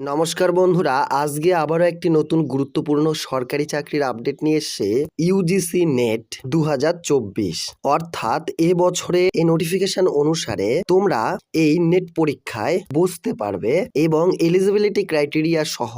নমস্কার বন্ধুরা, আজকে আবারও একটি নতুন গুরুত্বপূর্ণ সরকারি চাকরির আপডেট নিয়ে এসছে ইউজিসি নেট দু হাজার চব্বিশ। অর্থাৎ এ বছরে এই নোটিফিকেশন অনুসারে তোমরা এই নেট পরীক্ষায় বসতে পারবে এবং এলিজিবিলিটি ক্রাইটেরিয়া সহ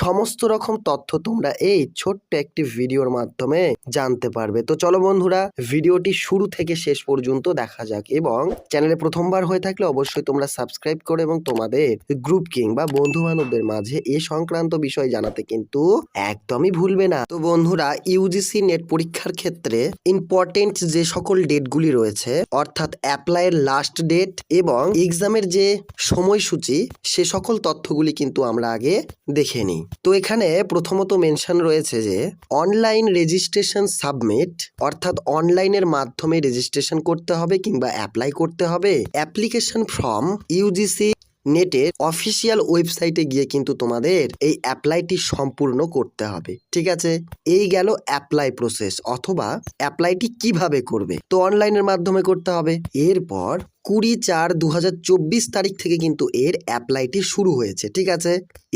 সমস্ত রকম তথ্য তোমরা এই ছোট্ট একটি ভিডিওর মাধ্যমে জানতে পারবে। তো চলো বন্ধুরা, ভিডিওটি শুরু থেকে শেষ পর্যন্ত দেখা যাক এবং চ্যানেলে প্রথমবার হয়ে থাকলে অবশ্যই তোমরা সাবস্ক্রাইব করো এবং তোমাদের গ্রুপ কিংবা বন্ধু বান্ধবদের মাঝে এ সংক্রান্ত বিষয় জানাতে কিন্তু একদমই ভুলবে না। তো বন্ধুরা ইউজিসি নেট পরীক্ষার ক্ষেত্রে ইম্পর্টেন্ট যে সকল ডেটগুলি রয়েছে, অর্থাৎ অ্যাপ্লাইয়ের লাস্ট ডেট এবং এক্সামের যে সময়সূচি, সে সকল তথ্যগুলি কিন্তু আমরা আগে দেখে নিই। তো এখানে প্রথমত মেনশন রয়েছে যে অনলাইন রেজিস্ট্রেশন সাবমিট অর্থাৎ অনলাইনের মাধ্যমে রেজিস্ট্রেশন করতে হবে কিংবা অ্যাপ্লাই করতে হবে। অ্যাপ্লিকেশন ফর্ম ইউজিসি নেটের অফিসিয়াল ওয়েবসাইটে গিয়ে কিন্তু তোমাদের এই অ্যাপ্লাইটি সম্পূর্ণ করতে হবে, ঠিক আছে? এই গেল অ্যাপ্লাই প্রসেস অথবা অ্যাপ্লাইটি কীভাবে করবে? তো অনলাইনের মাধ্যমে করতে হবে। এরপর কুড়ি চার দু তারিখ থেকে কিন্তু এর অ্যাপ্লাইটি শুরু হয়েছে, ঠিক আছে?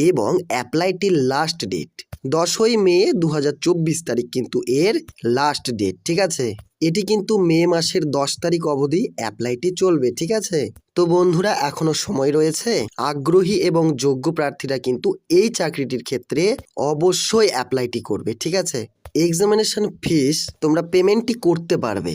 এবং অ্যাপ্লাইটির লাস্ট ডেট দশই মে দু হাজার চব্বিশ তারিখ কিন্তু এর লাস্ট ডেট ঠিক আছে? এটি কিন্তু মে মাসের দশ তারিখ অবধি অ্যাপ্লাইটি চলবে, ঠিক আছে? তো বন্ধুরা, এখনও সময় রয়েছে। আগ্রহী এবং যোগ্য প্রার্থীরা কিন্তু এই চাকরিটির ক্ষেত্রে অবশ্যই অ্যাপ্লাইটি করবে, ঠিক আছে? এক্সামিনেশন ফিস তোমরা পেমেন্টটি করতে পারবে।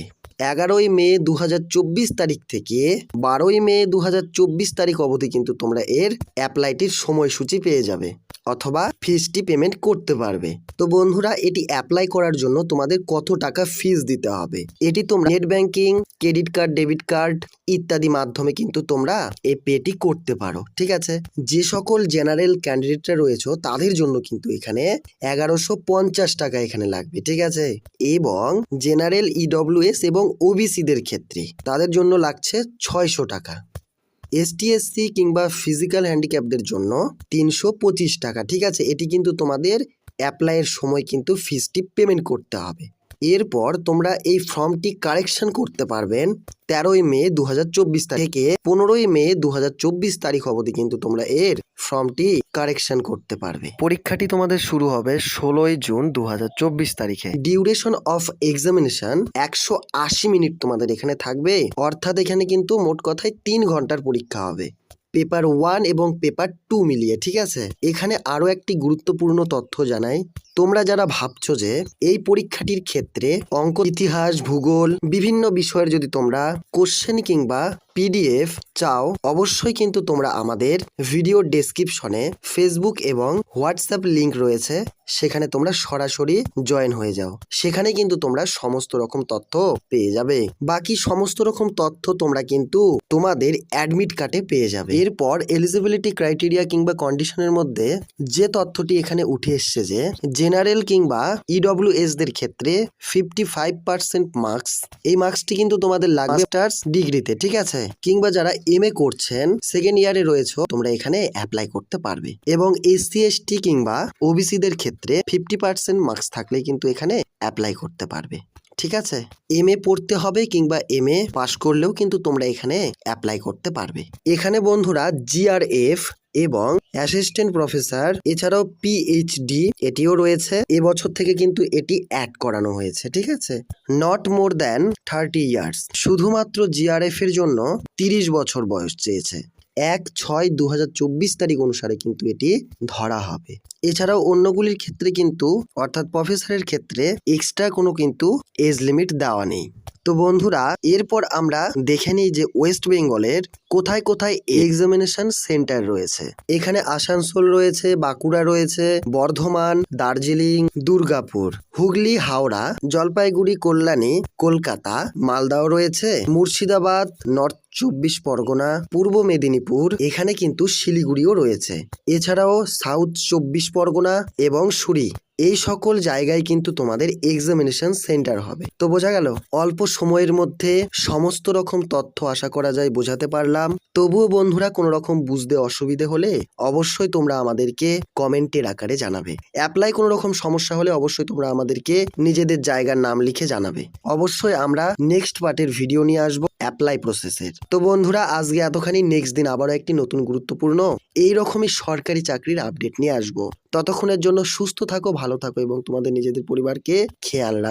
এগারোই মে দু হাজার চব্বিশ তারিখ থেকে বারোই মে দু হাজার চব্বিশ তারিখ অবধি কিন্তু তোমরা এর অ্যাপ্লাইটির সময়সূচি পেয়ে যাবে। অথবা ফিজটি পেমেন্ট করতে পারবে। তো বন্ধুরা, এটি অ্যাপ্লাই করার জন্য তোমাদের কত টাকা ফিজ দিতে হবে? এটি তোমরা net banking credit card debit card ইত্যাদি মাধ্যমে কিন্তু তোমরা এই পেটি করতে পারো, ঠিক আছে? যে সকল জেনারেল ক্যান্ডিডেটরা রয়েছে, তাদের জন্য কিন্তু এখানে এগারোশো পঞ্চাশ টাকা এখানে লাগবে, ঠিক আছে? এবং জেনারেল ইডব্লিউএস এবং ওবিসিদের ক্ষেত্রে তাদের জন্য লাগছে ছয়শো টাকা। এসটিএসসি কিংবা ফিজিক্যাল হ্যান্ডিক্যাপদের জন্য তিনশো পঁচিশ টাকা, ঠিক আছে? এটি কিন্তু তোমাদের অ্যাপ্লাইয়ের সময় কিন্তু ফিসটি পেমেন্ট করতে হবে। এরপর তোমরা এই ফর্মটি কারেকশন করতে পারবেন তেরোই মে দু থেকে পনেরোই মে দু হাজার চব্বিশ তারিখ অবধি কিন্তু তোমরা এর ফর্মটি কারেকশন করতে পারবে। পরীক্ষাটি তোমাদের শুরু হবে ষোলোই জুন দু হাজার চব্বিশ তারিখে। ডিউরেশন অফ এক্সামিনেশন একশো আশি মিনিট তোমাদের এখানে থাকবে। অর্থাৎ এখানে কিন্তু মোট কথায় তিন ঘণ্টার পরীক্ষা হবে। পেপার ওয়ান এবং পেপার টু মিলিয়ে, ঠিক আছে? এখানে আরও একটি গুরুত্বপূর্ণ তথ্য জানাই। তোমরা যারা ভাবছ যে এই পরীক্ষাটির ক্ষেত্রে অঙ্ক, ইতিহাস, ভূগোল, বিভিন্ন বিষয়ের যদি তোমরা কোশ্চেন কিংবা পিডিএফ চাও, অবশ্যই কিন্তু তোমরা আমাদের ভিডিও ডেসক্রিপশনে ফেসবুক এবং হোয়াটসঅ্যাপ লিংক রয়েছে। সেখানে তোমরা সরাসরি জয়েন হয়ে যাও। সেখানে কিন্তু তোমরা সমস্ত রকম তথ্য পেয়ে যাবে। বাকি সমস্ত রকম তথ্য তোমরা কিন্তু তোমাদের অ্যাডমিট কার্ডে পেয়ে যাবে। এরপর এলিজিবিলিটি ক্রাইটেরিয়া কিংবা কন্ডিশনের মধ্যে যে তথ্যটি এখানে উঠে এসছে যে জেনারেল কিংবা ইডব্লিউএস দের ক্ষেত্রে ফিফটি ফাইভ পার্সেন্ট মার্কস এই মার্কসটি কিন্তু তোমাদের লাগবে মাস্টার্স ডিগ্রিতে ঠিক আছে? কিংবা যারা এম এ করছেন সেকেন্ড ইয়ারে রয়েছে, তোমরা এখানে অ্যাপ্লাই করতে পারবে। এবং এসসি এসটি কিংবা ওবিসি দের ক্ষেত্রে ফিফটি পার্সেন্ট মার্কস থাকলে কিন্তু এখানে অ্যাপ্লাই করতে পারবে। ঠিক আছে? এম এ পড়তে হবে কিংবা এম এ পাশ করলেও কিন্তু তোমরা এখানে অ্যাপ্লাই করতে পারবে। এখানে বন্ধুরা জিআরএফ এবং অ্যাসিস্ট্যান্ট প্রফেসর এছাড়াও পিএইচডি এটিও রয়েছে। এবছর থেকে কিন্তু এটি অ্যাড করানো হয়েছে, ঠিক আছে? Not more than thirty years শুধুমাত্র জিআরএফ এর জন্য তিরিশ বছর বয়স চেয়েছে। এক ছয় দু তারিখ অনুসারে কিন্তু এটি ধরা হবে। এছাড়াও অন্যগুলির ক্ষেত্রে কিন্তু, অর্থাৎ প্রফেসরের ক্ষেত্রে এক্সট্রা কোনো কিন্তু এজ লিমিট দেওয়া নেই। তো বন্ধুরা, এরপর আমরা দেখে নিই যে ওয়েস্ট বেঙ্গলের কোথায় কোথায় এক্সামিনেশন সেন্টার রয়েছে। এখানে আসানসোল রয়েছে, বাঁকুড়া রয়েছে, বর্ধমান, দার্জিলিং, দুর্গাপুর, হুগলি, হাওড়া, জলপাইগুড়ি, কল্যাণী, কলকাতা, মালদাও রয়েছে, মুর্শিদাবাদ নর্থ চব্বিশ পরগনা, পূর্ব মেদিনীপুর, এখানে কিন্তু শিলিগুড়িও রয়েছে। এছাড়াও সাউথ চব্বিশ পরগনা এবং সুরি। এই সকল জায়গায় কিন্তু তোমাদের এক্সামিনেশন সেন্টার হবে। তো বোঝা গেল, অল্প সময়ের মধ্যে সমস্ত রকম তথ্য আশা করা যায় বোঝাতে পারলাম। তবুও বন্ধুরা, কোনো রকম বুঝতে অসুবিধে হলে অবশ্যই তোমরা আমাদেরকে কমেন্টের আকারে জানাবে। অ্যাপ্লাই কোনো রকম সমস্যা হলে অবশ্যই তোমরা আমাদেরকে নিজেদের জায়গার নাম লিখে জানাবে। অবশ্যই আমরা নেক্সট পার্টের ভিডিও নিয়ে আসব অ্যাপ্লাই প্রসেসের তো বন্ধুরা, আজকে এতখানি নেক্সট দিন আবারও একটি নতুন গুরুত্বপূর্ণ এই রকমই সরকারি চাকরির আপডেট নিয়ে আসব। ততক্ষণের জন্য সুস্থ থাকো ভালো থাকো এবং তোমাদের নিজেদের পরিবারকে খেয়াল রাখো।